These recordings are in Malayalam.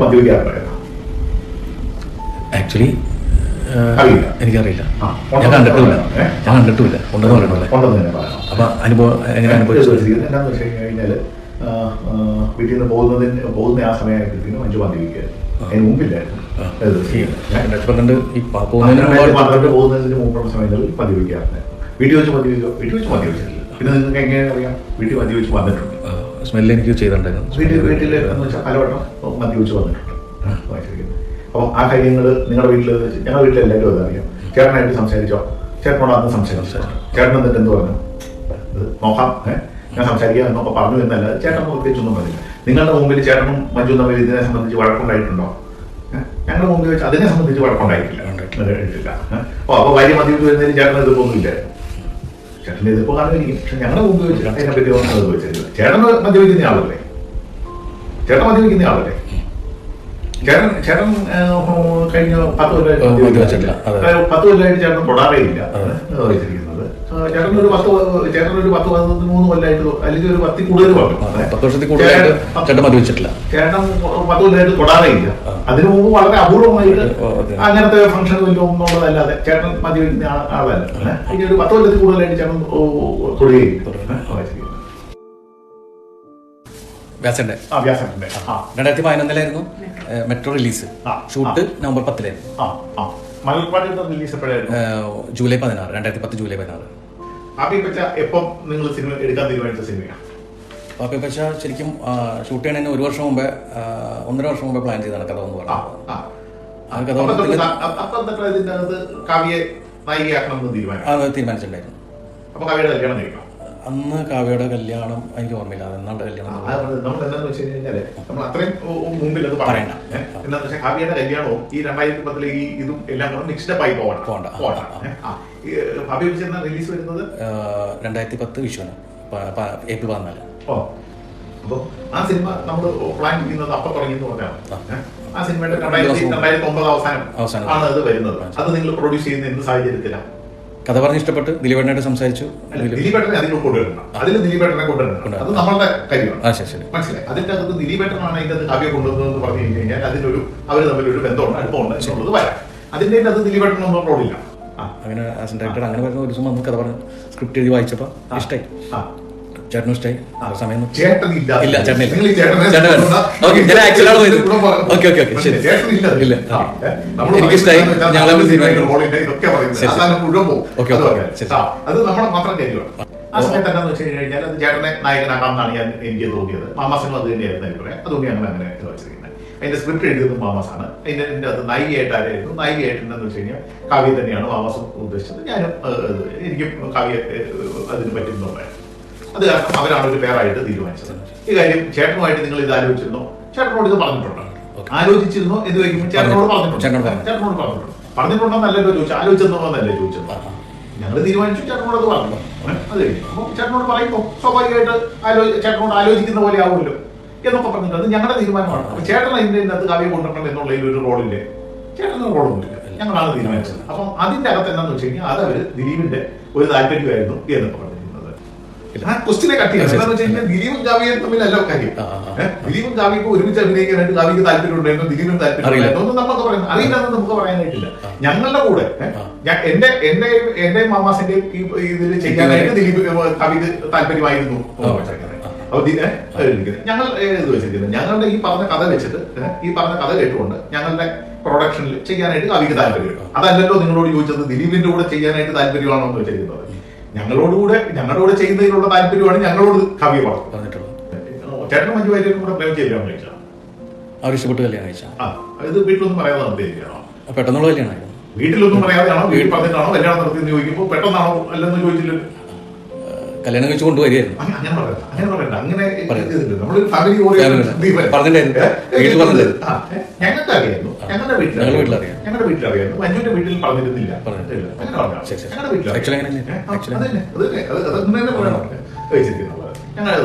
മദ്യപിക്കാറുണ്ടായിരുന്നു ആക്ച്വലി എനിക്കറിയില്ല. ഞാൻ കണ്ടിട്ടില്ല ഞാൻ കണ്ടിട്ടില്ല ഉണ്ടെന്ന് പറയണല്ലേ അപ്പൊ അനുഭവം എങ്ങനെ അനുഭവിച്ചു എന്താണെന്ന് വെച്ച് കഴിഞ്ഞാൽ വീട്ടിൽ നിന്ന് പോകുന്നതിന് പോകുന്ന ആ സമയമായപ്പോഴത്തേക്കും മഞ്ജു മദ്യപിക്കുകയായിരുന്നു അതിന് മുമ്പില്ലായിരുന്നു. രണ്ടായിരത്തി പന്ത്രണ്ട് ഈ പ- പോകുന്നതിന് പന്ത്രണ്ട് മുമ്പുള്ള സമയങ്ങളിൽ മദ്യപിക്കാറുണ്ട് വീട്ടിൽ വെച്ച് മദ്യപിക്കുക വീട്ടിൽ വെച്ച് മദ്യപിച്ചിട്ടില്ല പിന്നെ നിങ്ങൾക്ക് എങ്ങനെ അറിയാം? വീട്ടിൽ മദ്യപിച്ച് വന്നിട്ടുണ്ട്. സ്മെല്ല് എനിക്ക് ചെയ്തിട്ടുണ്ടായിരുന്നു. വീട്ടിൽ വീട്ടിൽ എന്ന് വെച്ചാൽ പലവട്ടം മദ്യപിച്ച് വന്നിട്ടുണ്ട്. അപ്പോൾ ആ കാര്യങ്ങൾ നിങ്ങളുടെ വീട്ടിൽ ഞങ്ങളുടെ വീട്ടിൽ എല്ലാവരും അതറിയാം ചേട്ടനായിട്ട് സംസാരിച്ചോ? ചേട്ടനോട് അന്ന് സംസാരിച്ചു? ചേട്ടൻ എന്നിട്ട് എന്ത് പറഞ്ഞു? നോക്കാം ഞാൻ സംസാരിക്കാം എന്നൊക്കെ പറഞ്ഞു എന്നല്ല ചേട്ടൻ പ്രത്യേകിച്ചൊന്നും പറഞ്ഞില്ല. നിങ്ങളുടെ മുമ്പിൽ ചേട്ടനും മഞ്ജു തമ്മിൽ ഇതിനെ സംബന്ധിച്ച് വഴക്കുണ്ടായിട്ടുണ്ടോ? ഞങ്ങളുടെ മുമ്പിൽ വെച്ച് അതിനെ സംബന്ധിച്ച് വഴക്കുണ്ടായിട്ടില്ല. ഉണ്ടായിട്ടില്ല? ഓ അപ്പോൾ ഭാര്യ മദ്യപിച്ച് വരുന്നതിന് ചേട്ടൻ എതിർപ്പൊന്നുമില്ലായിരുന്നു. ചേട്ടന്റെ ഇതിപ്പോ കാണുമായിരിക്കും പക്ഷെ ഞങ്ങളുടെ മുമ്പ് വെച്ച് പറ്റി ഒന്നും അത് വെച്ചിട്ടില്ല. ചേട്ടൻ മദ്യപിക്കുന്ന ആളല്ലേ ചേട്ടൻ മദ്യപിക്കുന്ന ആളല്ലേ ചേട്ടൻ ചേട്ടൻ കഴിഞ്ഞ പത്ത്. കൊല്ലമായിട്ട് പത്ത് കൊല്ലമായിട്ട് ചേട്ടൻ തൊടാറേ ഇല്ല. വെച്ചിരിക്കുന്നത് പത്ത് കൊല്ലമായിട്ട് അല്ലെങ്കിൽ ഒരു കൂടുതൽ പത്ത് വർഷത്തിൽ കൂടുതലായിട്ട് ചേട്ടൻ മദ്യപിച്ചിട്ടില്ല ചേട്ടൻ പത്ത് കൊല്ലമായിട്ട് തൊടാറേ ഇല്ല ആ. അതിനു മുമ്പ് വളരെ അപൂർവമായിട്ട് ഓ, അതെ. അങ്ങനത്തെ ഫംഗ്ഷൻ വല്ലതും എന്നുള്ളതല്ലാതെ ചേട്ടൻ മദ്യപിക്കുന്ന ആൾ- ആളല്ല. ഏഹ്? ഇനി ഒരു പത്ത് കൊല്ലത്തിൽ കൂടുതലായിട്ട് ചേട്ടൻ തൊടുകയില്ല രണ്ടായിരത്തി പതിനൊന്നിലായിരുന്നു മെട്രോ റിലീസ്. ഷൂട്ട് നവംബർ പത്തിലായിരുന്നു. ആ ആ. മലർപ്പാടിന്റെ റിലീസ് എപ്പോഴായിരുന്നു? ജൂലൈ പതിനാറ് രണ്ടായിരത്തി പത്ത് ജൂലൈ പതിനാറ്. ആപ്പി പച്ച എപ്പം നിങ്ങൾ സിനിമ എടുക്കാൻ തീരുമാനിച്ച സിനിമയാണ് പാപ്പി പച്ച ശരിക്കും ഷൂട്ട് ചെയ്യണതിന് ഒരു വർഷം മുമ്പേ ഒന്നര വർഷം മുമ്പേ പ്ലാൻ ചെയ്താണ് കഥ എന്ന് പറഞ്ഞത്. ആ. കഥ തീരുമാനിച്ചിട്ടുണ്ടായിരുന്നു. അപ്പൊ കവിയുടെ കല്യാണം കഴിക്കണം അന്ന് കാവ്യയുടെ കല്യാണം എനിക്ക് ഓർമ്മയില്ല. എന്നാണ്ട് കല്യാണം നമ്മൾ എന്താണെന്ന് വെച്ച് കഴിഞ്ഞാൽ നമ്മൾ അത്രയും മുമ്പിൽ അത് പറയണ്ട. വെച്ചാൽ കാവ്യയുടെ കല്യാണവും ഈ രണ്ടായിരത്തി പത്തിലെ ഈ ഇതും എല്ലാം കൂടെ മിക്സ്ഡ് ആയി പോകണം. പോകണ്ട. റിലീസ് വരുന്നത്? രണ്ടായിരത്തി പത്ത് വിഷുവിന്. ഏപ്രിൽ പതിനാല്. ഓ. അപ്പോൾ ആ സിനിമ നമ്മൾ പ്ലാൻ ചെയ്യുന്നത് അപ്പൊ തുടങ്ങി ആ. സിനിമയുടെ രണ്ടായിരത്തി രണ്ടായിരത്തി ഒമ്പത് അവസാനം അവസാനം. ആണ് അത് വരുന്നത്. അത് നിങ്ങൾ പ്രൊഡ്യൂസ് ചെയ്യുന്ന എന്ത് സാഹചര്യത്തിലാണ് കഥ പറഞ്ഞ് ഇഷ്ടപ്പെട്ട് ദിലീപേട്ടനായിട്ട് സംസാരിച്ചു. ദിലീപേട്ടനെ അതിൽ കൊണ്ടുവരണം. അതിൽ ദിലീപേട്ടനെ കൊണ്ടുവരണം. അത് നമ്മളുടെ കാര്യമാണ്. ആ ശരി ശരി. മനസ്സിലായി? അതിന്റെ അകത്ത് ദിലീപേട്ടനാണ് അതിന്റെ അകത്ത് കാവ്യ കൊണ്ടുവന്നതെന്ന് പറഞ്ഞു കഴിഞ്ഞ് കഴിഞ്ഞാൽ അതിലൊരു അവർ തമ്മിൽ ഒരു ബന്ധമുണ്ട് അടുപ്പമുണ്ട് എന്നുള്ളത് വരാം. അതിന്റെ അത് ദിലീപേട്ടനൊന്നും റോളില്ല. അങ്ങനെ ആസ് ഡയറക്ടർ അങ്ങനെ പറഞ്ഞ ഒരു ദിവസം വന്ന് കഥ പറഞ്ഞു സ്ക്രിപ്റ്റ് എഴുതി വായിച്ചപ്പോൾ ഇഷ്ടായി. ആ. ചേട്ടനും ഇഷ്ടമായി? ആ. സമയം ഇല്ല ചേട്ടൻ. ഓക്കേ, ഞാൻ ആണ് പോയത്. ഓക്കേ, ഓക്കേ, ഓക്കേ, ശരി. ഇല്ല. എനിക്ക് ഇഷ്ടമായി. ഓക്കേ, അത് ഓക്കേ, മാത്രം കാര്യമാണ് ആ സമയത്ത് എന്താണെന്ന് വെച്ച് കഴിഞ്ഞാൽ അത് ചേട്ടനെ നായകനാക്കാം എന്നാണ് ഞാൻ എനിക്ക് തോന്നിയത്. മാമാസിനും അത് തന്നെയായിരുന്നു അഭിപ്രായം അതുകൊണ്ട് ഞങ്ങൾ അങ്ങനെ വെച്ചിരിക്കുന്നത്. അതിന്റെ സ്ക്രിപ്റ്റ് എഴുതിയത് മാമാസാണ്. അതിന്റെ അതിന്റെ അത് നായികയായിട്ട് ആരായിരുന്നു നായികയായിട്ട് എന്താണെന്ന് വെച്ച് കഴിഞ്ഞാൽ കാവ്യ തന്നെയാണ് മാമാസം ഉദ്ദേശിച്ചത്. ഞാനും എനിക്ക് കാവ്യ അതിന് പറ്റുന്നുണ്ടായിരുന്നു അത് കാരണം അവരാണ് ഒരു പേരായിട്ട് തീരുമാനിച്ചത്. ഈ കാര്യം ചേട്ടനുമായിട്ട് നിങ്ങൾ ഇത് ആലോചിച്ചിരുന്നോ? ചേട്ടനോട് ഇത് പറഞ്ഞിട്ടുണ്ടോ? ആലോചിച്ചിരുന്നു എന്ന് ചോദിക്കുമ്പോൾ ചേട്ടനോട് പറഞ്ഞിട്ടുണ്ട്. ചേട്ടനോട് പറഞ്ഞു. പറഞ്ഞിട്ടുണ്ട്. പറഞ്ഞിട്ടുണ്ടോന്നല്ലല്ലോ ചോദിച്ചു ആലോചിച്ചെന്നോന്നല്ലേ ചോദിച്ചത്. ഞങ്ങൾ തീരുമാനിച്ചു ചേട്ടനോട് അത് പറഞ്ഞു അത് കഴിഞ്ഞു. അപ്പോൾ ചേട്ടനോട് പറയുമ്പോൾ സ്വാഭാവികമായിട്ട് ആലോ ചേട്ടനോട് ആലോചിക്കുന്ന പോലെ ആവുമല്ലോ എന്നൊക്കെ പറഞ്ഞിട്ട് അത് ഞങ്ങളുടെ തീരുമാനമാണ്. അപ്പൊ ചേട്ടൻ അതിന്റെ അകത്ത് കാവ്യം കൊണ്ടുവരണം എന്നുള്ളതിൽ ഒരു റോളില്ലേ? ചേട്ടന് റോളൊന്നുമില്ല ഞങ്ങളാണ് തീരുമാനിച്ചത്. അപ്പം അതിന്റെ അകത്ത് എന്താന്ന് വെച്ച് കഴിഞ്ഞാൽ അത് അവർ ദിലീപിന്റെ ഒരു താല്പര്യമായിരുന്നു എന്നൊക്കെ പറഞ്ഞിരുന്നത് ആ ക്വസ്റ്റിനെ കട്ട് ചെയ്യണം. വെച്ച് കഴിഞ്ഞാൽ ദിലീപും ജാവിയും തമ്മിലല്ല കാര്യം. ദിലീപും കാവ്യക്കും ഒരുമിച്ച് അഭിനയിക്കാനായിട്ട് ജാവിക്ക് താല്പര്യം ഉണ്ടായിരുന്നു ദിലീപിനും താല്പര്യം. ഉണ്ടായിരുന്നു ഒന്നും നമുക്ക് പറയാൻ അറിയില്ലെന്ന് നമുക്ക് പറയാനായിട്ടില്ല. ഞങ്ങളുടെ കൂടെ എന്റെ എന്റെ എന്റെ മാമാസിന്റെ ഈ ഇതിൽ ചെയ്യാനായിട്ട് ദിലീപ് കവിക്ക് താല്പര്യമായിരുന്നു. ഞങ്ങൾ ഇത് വെച്ചിരിക്കുന്നത്. ഞങ്ങളുടെ ഈ പറഞ്ഞ കഥ വെച്ചിട്ട് ഈ പറഞ്ഞ കഥ കേട്ടുകൊണ്ട് ഞങ്ങളുടെ പ്രൊഡക്ഷനിൽ ചെയ്യാനായിട്ട് കവിക്ക് താല്പര്യം അതല്ലല്ലോ നിങ്ങളോട് ചോദിച്ചത്. ദിലീപിന്റെ കൂടെ ചെയ്യാനായിട്ട് താല്പര്യമാണോ എന്ന് വെച്ചിരിക്കുന്നത്. ഞങ്ങളോടുകൂടെ ഞങ്ങളുടെ കൂടെ ചെയ്യുന്നതിനുള്ള താല്പര്യമാണ് ഞങ്ങളോട് കവി പറഞ്ഞിട്ടുള്ളത്. ചേട്ടനും മഞ്ജു വാര്യരും കൂടെ പ്രേം ചെയ്യാൻ വിളിച്ചാ അവർ ഇഷ്ടപ്പെട്ട് കല്യാണം കഴിച്ചാൽ ആ ഇത് വീട്ടിലൊന്നും പറയാതെ പെട്ടെന്നുള്ള വീട്ടിലൊന്നും പറയാതെയാണോ? വീട്ടിൽ പറഞ്ഞിട്ടാണോ കല്യാണം നടത്തിയെന്ന് ചോദിക്കുമ്പോൾ പെട്ടെന്നാണോ അല്ലെന്ന് ചോദിച്ചില്ല? ഏഹ്, കല്യാണം കഴിച്ചു കൊണ്ടുവരികയായിരുന്നു. അങ്ങ- അങ്ങനെ പറയണ്ട അങ്ങനെ പറയണ്ട അങ്ങനെ പറയാം. ഇതില്ല. നമ്മളൊരു ഫാമിലി Family. പറഞ്ഞിട്ടുണ്ടായിരുന്നു. വീട്ടിൽ പറഞ്ഞിട്ടുണ്ട്. ഞങ്ങൾക്ക് അറിയായിരുന്നു ഞങ്ങളുടെ വീട്ടിൽ ഞങ്ങളുടെ മഞ്ജുവിന്റെ വീട്ടിൽ പറഞ്ഞിരുന്നില്ല. തന്നെ.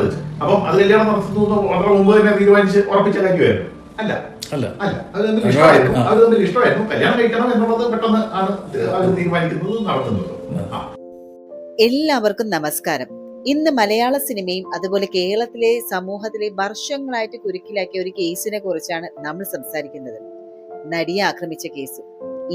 വെച്ചു. അപ്പം അത് കല്യാണം നടത്തുന്നു വളരെ മുമ്പ് തീരുമാനിച്ച് ഉറപ്പിച്ച കാര്യമായിരുന്നു അല്ല. അല്ല. അല്ല. അത് തമ്മിൽ ഇഷ്ടമായിരുന്നു. അത് തമ്മിൽ ഇഷ്ടമായിരുന്നു. കല്യാണം കഴിക്കണം എന്നുള്ളത് പെട്ടെന്ന് ആണ് അവർ തീരുമാനിക്കുന്നത് നടത്തുന്നത് ആ. എല്ലാവർക്കും നമസ്കാരം. ഇന്ന് മലയാള സിനിമയും അതുപോലെ കേരളത്തിലെ സമൂഹത്തിലെ വർഷങ്ങളായിട്ട് കുരുക്കിലാക്കിയ ഒരു കേസിനെ കുറിച്ചാണ് നമ്മൾ സംസാരിക്കുന്നത്. നടിയെ ആക്രമിച്ച കേസ്.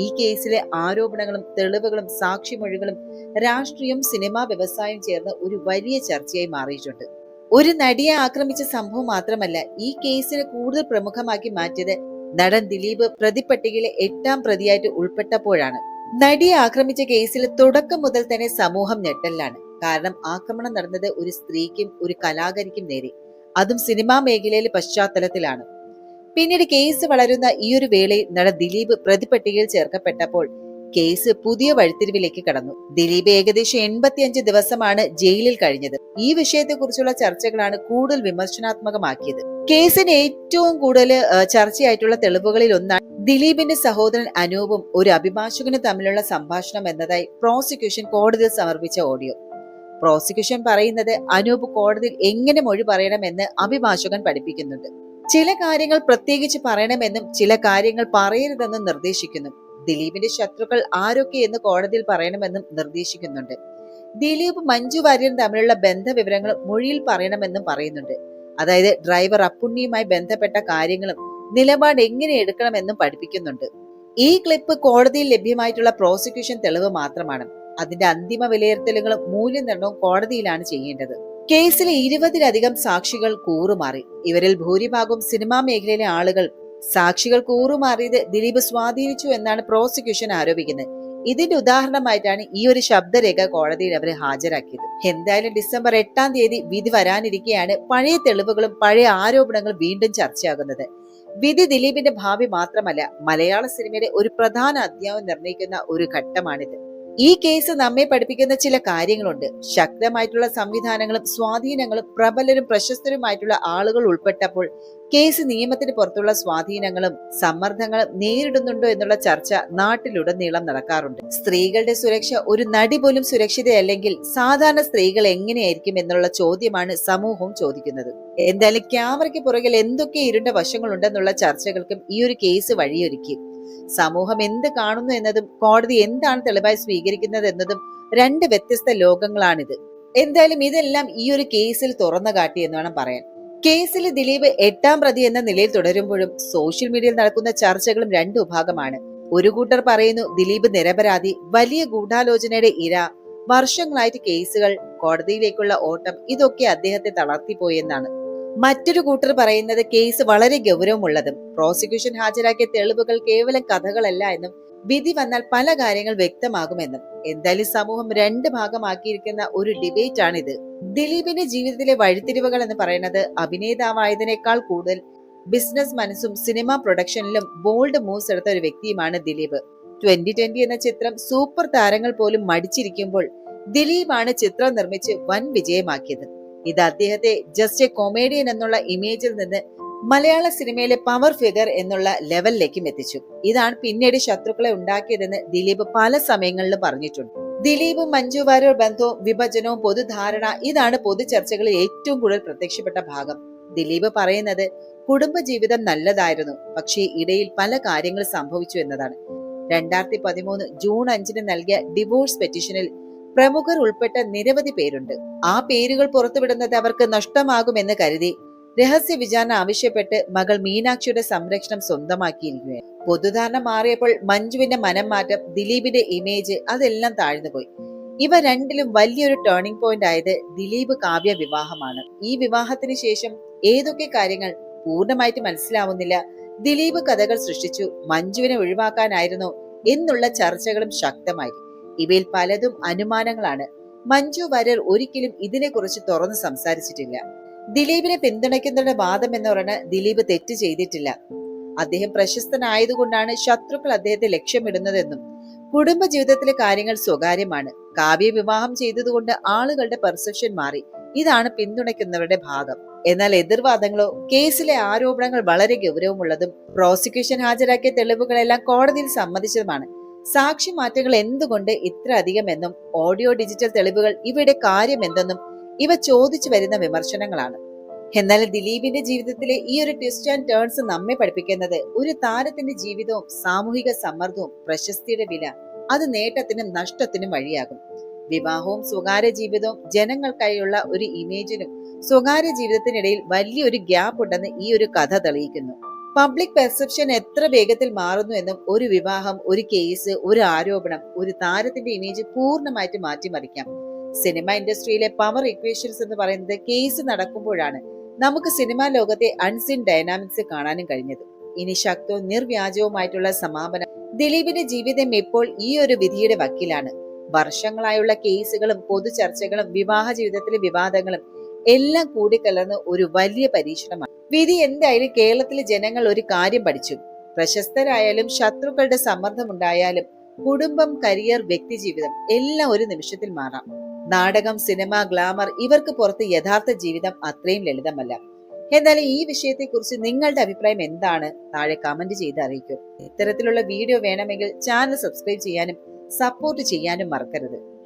ഈ കേസിലെ ആരോപണങ്ങളും തെളിവുകളും സാക്ഷിമൊഴികളും രാഷ്ട്രീയം സിനിമാ വ്യവസായം ചേർന്ന് ഒരു വലിയ ചർച്ചയായി മാറിയിട്ടുണ്ട്. ഒരു നടിയെ ആക്രമിച്ച സംഭവം മാത്രമല്ല ഈ കേസിനെ കൂടുതൽ പ്രമുഖമാക്കി മാറ്റിയത് നടൻ ദിലീപ് പ്രതിപ്പട്ടികയിലെ എട്ടാം പ്രതിയായിട്ട് ഉൾപ്പെട്ടപ്പോഴാണ്. നടിയെ ആക്രമിച്ച കേസിൽ തുടക്കം മുതൽ തന്നെ സമൂഹം ഞെട്ടലിലാണ്. കാരണം ആക്രമണം നടന്നത് ഒരു സ്ത്രീക്കും ഒരു കലാകാരിക്കും നേരെ. അതും സിനിമാ മേഖലയിലെ പശ്ചാത്തലത്തിലാണ്. പിന്നീട് കേസ് വളരുന്ന ഈ ഒരു വേളയിൽ നടൻ ദിലീപ് പ്രതിപട്ടികയിൽ ചേർക്കപ്പെട്ടപ്പോൾ കേസ് പുതിയ വഴിത്തിരിവിലേക്ക് കടന്നു. ദിലീപ് ഏകദേശം എൺപത്തിയഞ്ച് ദിവസമാണ് ജയിലിൽ കഴിഞ്ഞത്. ഈ വിഷയത്തെക്കുറിച്ചുള്ള ചർച്ചകളാണ് കൂടുതൽ വിമർശനാത്മകമാക്കിയത്. കേസിന് ഏറ്റവും കൂടുതൽ ചർച്ചയായിട്ടുള്ള തെളിവുകളിൽ ഒന്നാണ് ദിലീപിന്റെ സഹോദരൻ അനൂപും ഒരു അഭിഭാഷകനും തമ്മിലുള്ള സംഭാഷണം എന്നതായി പ്രോസിക്യൂഷൻ കോടതിയിൽ സമർപ്പിച്ച ഓഡിയോ. പ്രോസിക്യൂഷൻ പറയുന്നത് അനൂപ് കോടതിയിൽ എങ്ങനെ മൊഴി പറയണമെന്ന് അഭിഭാഷകൻ പഠിപ്പിക്കുന്നുണ്ട്. ചില കാര്യങ്ങൾ പ്രത്യേകിച്ച് പറയണമെന്നും ചില കാര്യങ്ങൾ പറയരുതെന്നും നിർദ്ദേശിക്കുന്നു. ദിലീപിന്റെ ശത്രുക്കൾ ആരൊക്കെ എന്ന് കോടതിയിൽ പറയണമെന്നും നിർദ്ദേശിക്കുന്നുണ്ട്. ദിലീപ് മഞ്ജു വാര്യരും തമ്മിലുള്ള ബന്ധവിവരങ്ങൾ മൊഴിയിൽ പറയണമെന്നും പറയുന്നുണ്ട്. അതായത് ഡ്രൈവർ അപ്പുണ്ണിയുമായി ബന്ധപ്പെട്ട കാര്യങ്ങളും നിലപാട് എങ്ങനെ എടുക്കണമെന്നും പഠിപ്പിക്കുന്നുണ്ട്. ഈ ക്ലിപ്പ് കോടതിയിൽ ലഭ്യമായിട്ടുള്ള പ്രോസിക്യൂഷൻ തെളിവ് മാത്രമാണ്. അതിന്റെ അന്തിമ വിലയിരുത്തലുകളും മൂല്യനിർണയവും കോടതിയിലാണ് ചെയ്യേണ്ടത്. കേസിലെ ഇരുപതിലധികം സാക്ഷികൾ കൂറുമാറി. ഇവരിൽ ഭൂരിഭാഗവും സിനിമാ മേഖലയിലെ ആളുകൾ സാക്ഷികൾ കൂറുമാറിയത് ദിലീപ് സ്വാധീനിച്ചു എന്നാണ് പ്രോസിക്യൂഷൻ ആരോപിക്കുന്നത്. ഇതിന്റെ ഉദാഹരണമായിട്ടാണ് ഈ ഒരു ശബ്ദരേഖ കോടതിയിൽ അവർ ഹാജരാക്കിയത്. എന്തായാലും ഡിസംബർ എട്ടാം തീയതി വിധി വരാനിരിക്കെയാണ് പഴയ തെളിവുകളും പഴയ ആരോപണങ്ങളും വീണ്ടും ചർച്ചയാകുന്നത്. വിധി ദിലീപിന്റെ ഭാവി മാത്രമല്ല മലയാള സിനിമയുടെ ഒരു പ്രധാന അധ്യായം നിർണയിക്കുന്ന ഒരു ഘട്ടമാണിത്. ഈ കേസ് നമ്മെ പഠിപ്പിക്കുന്ന ചില കാര്യങ്ങളുണ്ട്. ശക്തമായിട്ടുള്ള സംവിധാനങ്ങളും സ്വാധീനങ്ങളും പ്രബലരും പ്രശസ്തരുമായിട്ടുള്ള ആളുകൾ ഉൾപ്പെട്ടപ്പോൾ കേസ് നിയമത്തിന് പുറത്തുള്ള സ്വാധീനങ്ങളും സമ്മർദ്ദങ്ങളും നേരിടുന്നുണ്ടോ എന്നുള്ള ചർച്ച നാട്ടിലുടനീളം നടക്കാറുണ്ട്. സ്ത്രീകളുടെ സുരക്ഷ ഒരു നടി പോലും സുരക്ഷിതയല്ലെങ്കിൽ സാധാരണ സ്ത്രീകൾ എങ്ങനെയായിരിക്കും എന്നുള്ള ചോദ്യമാണ് സമൂഹവും ചോദിക്കുന്നത്. എന്തായാലും ക്യാമറയ്ക്ക് പുറകിൽ എന്തൊക്കെ ഇരുണ്ട വശങ്ങളുണ്ടെന്നുള്ള ചർച്ചകൾക്കും ഈ ഒരു കേസ് വഴിയൊരുക്കി. സമൂഹം എന്ത് കാണുന്നു എന്നതും കോടതി എന്താണ് തെളിവായി സ്വീകരിക്കുന്നത് എന്നതും രണ്ട് വ്യത്യസ്ത ലോകങ്ങളാണിത്. എന്തായാലും ഇതെല്ലാം ഈ ഒരു കേസിൽ തുറന്നു കാട്ടി എന്ന് വേണം പറയാൻ. കേസിൽ ദിലീപ് എട്ടാം പ്രതി എന്ന നിലയിൽ തുടരുമ്പോഴും സോഷ്യൽ മീഡിയയിൽ നടക്കുന്ന ചർച്ചകളും രണ്ടു വിഭാഗമാണ്. ഒരു കൂട്ടർ പറയുന്നു ദിലീപ് നിരപരാധി വലിയ ഗൂഢാലോചനയുടെ ഇര. വർഷങ്ങളായിട്ട് കേസുകൾ കോടതിയിലേക്കുള്ള ഓട്ടം ഇതൊക്കെ അദ്ദേഹത്തെ തളർത്തിപ്പോയെന്നാണ് മറ്റൊരു കൂട്ടർ പറയുന്നത് കേസ് വളരെ ഗൗരവമുള്ളതും. പ്രോസിക്യൂഷൻ ഹാജരാക്കിയ തെളിവുകൾ കേവലം കഥകളല്ല എന്നും വിധി വന്നാൽ പല കാര്യങ്ങൾ വ്യക്തമാകുമെന്നും. എന്തായാലും സമൂഹം രണ്ട് ഭാഗമാക്കിയിരിക്കുന്ന ഒരു ഡിബേറ്റ് ആണിത് ദിലീപിന്റെ ജീവിതത്തിലെ വഴിത്തിരിവുകൾ എന്ന് പറയുന്നത് അഭിനേതാവായതിനേക്കാൾ കൂടുതൽ ബിസിനസ് മനസ്സും സിനിമ പ്രൊഡക്ഷനിലും ബോൾഡ് മൂവ്സ് എടുത്ത ഒരു വ്യക്തിയുമാണ് ദിലീപ്. ട്വന്റി ട്വന്റി എന്ന ചിത്രം സൂപ്പർ താരങ്ങൾ പോലും മടിച്ചിരിക്കുമ്പോൾ ദിലീപാണ് ചിത്രം നിർമ്മിച്ച് വൻ വിജയമാക്കിയത്. ഇത് അദ്ദേഹത്തെ ജസ്റ്റ് എ കൊമേഡിയൻ എന്നുള്ള ഇമേജിൽ നിന്ന് മലയാള സിനിമയിലെ പവർ ഫിഗർ എന്നുള്ള ലെവലിലേക്കും എത്തിച്ചു. ഇതാണ് പിന്നീട് ശത്രുക്കളെ ഉണ്ടാക്കിയതെന്ന് ദിലീപ് പല സമയങ്ങളിലും പറഞ്ഞിട്ടുണ്ട്. ദിലീപും മഞ്ജു വാര്യർ ബന്ധവും വിഭജനവും പൊതുധാരണ ഇതാണ് പൊതു ചർച്ചകളിൽ ഏറ്റവും കൂടുതൽ പ്രത്യക്ഷപ്പെട്ട ഭാഗം. ദിലീപ് പറയുന്നത് കുടുംബജീവിതം നല്ലതായിരുന്നു പക്ഷേ ഇടയിൽ പല കാര്യങ്ങൾ സംഭവിച്ചു എന്നതാണ്. രണ്ടായിരത്തി പതിമൂന്ന് ജൂൺ അഞ്ചിന് നൽകിയ ഡിവോഴ്സ് പെറ്റീഷനിൽ പ്രമുഖർ ഉൾപ്പെട്ട നിരവധി പേരുണ്ട്. ആ പേരുകൾ പുറത്തുവിടുന്നത് അവർക്ക് നഷ്ടമാകുമെന്ന് കരുതി രഹസ്യ വിചാരണ ആവശ്യപ്പെട്ട് മകൾ മീനാക്ഷിയുടെ സംരക്ഷണം സ്വന്തമാക്കിയിരിക്കുകയാണ്. പൊതുധാരണ മാറിയപ്പോൾ മഞ്ജുവിന്റെ മനം മാറ്റം ദിലീപിന്റെ ഇമേജ് അതെല്ലാം താഴ്ന്നുപോയി. ഇവ രണ്ടിലും വലിയൊരു ടേണിംഗ് പോയിന്റ് ആയത് ദിലീപ് കാവ്യ വിവാഹമാണ്. ഈ വിവാഹത്തിന് ശേഷം ഏതൊക്കെ കാര്യങ്ങൾ പൂർണമായിട്ട് മനസ്സിലാവുന്നില്ല. ദിലീപ് കഥകൾ സൃഷ്ടിച്ചു. മഞ്ജുവിനെ ഒഴിവാക്കാനായിരുന്നു എന്നുള്ള ചർച്ചകളും ശക്തമായി ഇവയിൽ പലതും അനുമാനങ്ങളാണ്. മഞ്ജു വരർ ഒരിക്കലും ഇതിനെക്കുറിച്ച് തുറന്ന് സംസാരിച്ചിട്ടില്ല. ദിലീപിനെ പിന്തുണയ്ക്കുന്നവരുടെ വാദം എന്ന് പറയുന്നത് ദിലീപ് തെറ്റ് ചെയ്തിട്ടില്ല. അദ്ദേഹം പ്രശസ്തനായതുകൊണ്ടാണ് ശത്രുക്കൾ അദ്ദേഹത്തെ ലക്ഷ്യമിടുന്നതെന്നും കുടുംബ ജീവിതത്തിലെ കാര്യങ്ങൾ സ്വകാര്യമാണ്. കാവ്യ വിവാഹം ചെയ്തതുകൊണ്ട് ആളുകളുടെ പെർസെപ്ഷൻ മാറി. ഇതാണ് പിന്തുണയ്ക്കുന്നവരുടെ ഭാഗം. എന്നാൽ എതിർവാദങ്ങളോ കേസിലെ ആരോപണങ്ങൾ വളരെ ഗൗരവമുള്ളതും പ്രോസിക്യൂഷൻ ഹാജരാക്കിയ തെളിവുകളെല്ലാം കോടതിയിൽ സമ്മതിച്ചതുമാണ്. സാക്ഷി മാറ്റങ്ങൾ എന്തുകൊണ്ട് ഇത്ര അധികമെന്നും ഓഡിയോ ഡിജിറ്റൽ തെളിവുകൾ ഇവയുടെ കാര്യം എന്തെന്നും ഇവ ചോദിച്ചു വരുന്ന വിമർശനങ്ങളാണ്. എന്നാൽ ദിലീപിന്റെ ജീവിതത്തിലെ ഈ ഒരു ട്വിസ്റ്റ് ആൻഡ് ടേൺസ് നമ്മെ പഠിപ്പിക്കുന്നത് ഒരു താരത്തിന്റെ ജീവിതവും സാമൂഹിക സമ്മർദ്ദവും പ്രശസ്തിയുടെ വില അത് നേട്ടത്തിനും നഷ്ടത്തിനും വഴിയാകും. വിവാഹവും സ്വകാര്യ ജീവിതവും ജനങ്ങൾക്കായുള്ള ഒരു ഇമേജിനും സ്വകാര്യ ജീവിതത്തിനിടയിൽ വലിയൊരു ഗ്യാപ്പ് ഉണ്ടെന്ന് ഈ ഒരു കഥ തെളിയിക്കുന്നു. പബ്ലിക് പെർസെപ്ഷൻ എത്ര വേഗത്തിൽ മാറുന്നു എന്നും ഒരു വിവാഹം ഒരു കേസ് ഒരു ആരോപണം ഒരു താരത്തിന്റെ ഇമേജ് പൂർണമായിട്ട് മാറ്റിമറിക്കാം. സിനിമ ഇൻഡസ്ട്രിയിലെ പവർ ഇക്വേഷൻസ് എന്ന് പറയുന്നത് കേസ് നടക്കുമ്പോഴാണ് നമുക്ക് സിനിമാ ലോകത്തെ അൺസിൻ ഡൈനാമിക്സ് കാണാനും കഴിഞ്ഞത്. ഇനി ശക്തവും നിർവ്യാജവുമായിട്ടുള്ള സമാപനം. ദിലീപിന്റെ ജീവിതം ഇപ്പോൾ ഈ ഒരു വിധിയുടെ വക്കിലാണ്. വർഷങ്ങളായുള്ള കേസുകളും പൊതു ചർച്ചകളും വിവാഹ ജീവിതത്തിലെ വിവാദങ്ങളും എല്ലാം കൂടിക്കലർന്ന് ഒരു വലിയ പരീക്ഷണമാണ്. വിധി എന്തായാലും കേരളത്തിലെ ജനങ്ങൾ ഒരു കാര്യം പഠിച്ചു. പ്രശസ്തരായാലും ശത്രുക്കളുടെ സമ്മർദ്ദമുണ്ടായാലും കുടുംബം കരിയർ വ്യക്തിജീവിതം എല്ലാം ഒരു നിമിഷത്തിൽ മാറാം. നാടകം സിനിമ ഗ്ലാമർ ഇവർക്ക് പുറത്ത് യഥാർത്ഥ ജീവിതം അത്രയും ലളിതമല്ല. എന്നാൽ ഈ വിഷയത്തെക്കുറിച്ച് നിങ്ങളുടെ അഭിപ്രായം എന്താണ്? താഴെ കമന്റ് ചെയ്ത് അറിയിക്കും. ഇത്തരത്തിലുള്ള വീഡിയോ വേണമെങ്കിൽ ചാനൽ സബ്സ്ക്രൈബ് ചെയ്യാനും സപ്പോർട്ട് ചെയ്യാനും മറക്കരുത്.